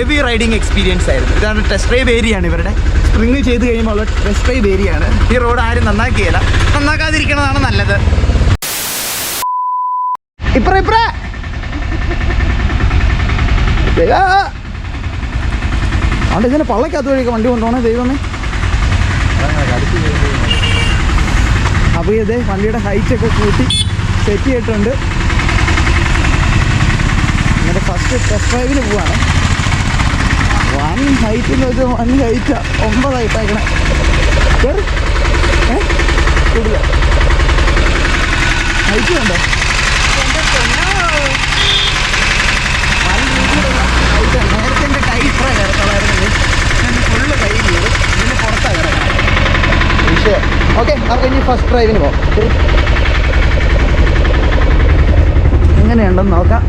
Heavy riding experience ആയിരുന്നു. ഇതാണ് test drive area ആണ് ഇവരുടെ. സ്പ്രിങ് ചെയ്ത് കഴിയുമ്പോൾ ഉള്ള ടെസ്റ്റ് ഡ്രൈവ് ഏരിയ ആണ്. ഈ റോഡ് ആരും നന്നാക്കിയല്ല. നന്നാക്കാതിരിക്കണതാണ് നല്ലത്. ഇപ്പറ ഇപ്പറ. അവിടെ ഇതിനെ പള്ളക്കകത്ത് വഴിയൊക്കെ വണ്ടി കൊണ്ടുപോകണേ ദൈവമേ. അപ്പോൾ ഇത് വണ്ടിയുടെ ഹൈറ്റ് ഒക്കെ കൂട്ടി സെറ്റ് ചെയ്തിട്ടുണ്ട്. എന്നിട്ട് ഫസ്റ്റ് ടെസ്റ്റ് ഡ്രൈവിന് പോവാണ്. ഹൈറ്റ് എന്ന് വെച്ചാൽ വൺ ഹൈറ്റ് ഒമ്പത് ഹൈറ്റാക്കണേ കയറി ഏ? കൂടുതല ഹൈറ്റ് ഉണ്ടോ. നേരത്തെ എന്റെ കൈ ഇത്ര കിടക്കുള്ളായിരുന്നു ഞാൻ ഫുള്ള് കൈ ചെയ്തു ഇതിന് പുറത്താണ് കിടക്കണം വിഷയം ഓക്കെ നമുക്ക് ഇനി ഫസ്റ്റ് ഡ്രൈവിന് പോകാം. എങ്ങനെയുണ്ടെന്ന് നോക്കാം.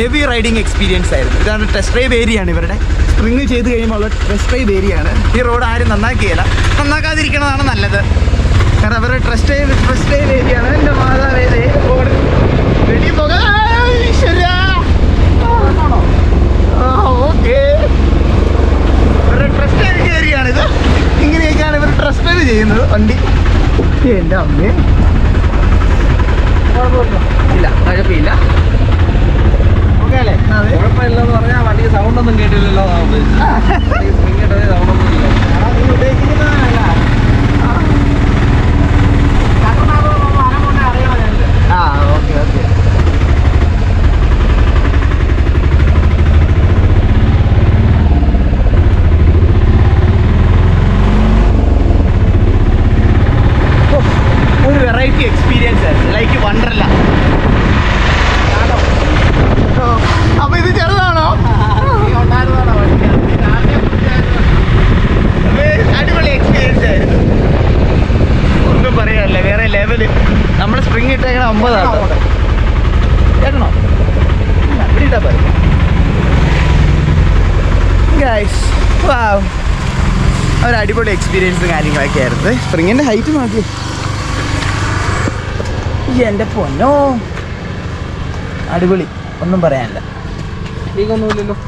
ഹെവി റൈഡിങ് എക്സ്പീരിയൻസ് ആയിരുന്നു. ഇതാണ് ടെസ്റ്റ് ഡ്രൈവ് ഏരിയ ആണ് ഇവരുടെ. സ്പ്രിങ് ചെയ്ത് കഴിയുമ്പോൾ ഉള്ള ടെസ്റ്റ് ഡ്രൈവ് ഏരിയ ആണ്. ഈ റോഡ് ആരും നന്നാക്കിയല്ല. നന്നാക്കാതിരിക്കണതാണ് നല്ലത്. കാരണം അവരുടെ test drive test drive area ആണ്. എന്റെ മാതാവേ റോഡ് വെടി പോക. വണ്ടി. എന്റെ അമ്മേ. ഇല്ല കുഴപ്പമില്ല. ഓക്കെ കുഴപ്പമില്ലെന്ന് പറഞ്ഞാൽ വണ്ടിക്ക് സൗണ്ട് ഒന്നും കേട്ടില്ലല്ലോ എന്നാ ഉദ്ദേശിച്ചത്. വണ്ടിക്ക് swing ഇട്ടതേ sound ഒന്നും ഇല്ല. ആ, നീ ഉദ്ദേശിക്കുന്നതല്ല. ആ. ആ ഓക്കെ ഓക്കെ ഒരു വെറൈറ്റി എക്സ്പീരിയൻസ് ആയിരുന്നു ലൈക്ക് വണ്ടർല അപ്പൊ ഇത് ചെറുതാണോ അപ്പൊ അടിപൊളി എക്സ്പീരിയൻസ് ആയിരുന്നു ഒന്നും പറയാനില്ല വേറെ ലെവൽ നമ്മൾ ഒരു അടിപൊളി എക്സ്പീരിയൻസ് കാര്യങ്ങളൊക്കെ ആയിരുന്നു. സ്പ്രിങ്ങിന്റെ ഹൈറ്റ് നോക്കി. എന്റെ പൊന്നോ. അടിപൊളി. ഒന്നും പറയാനില്ല. ലീക്കൊന്നുമില്ലല്ലോ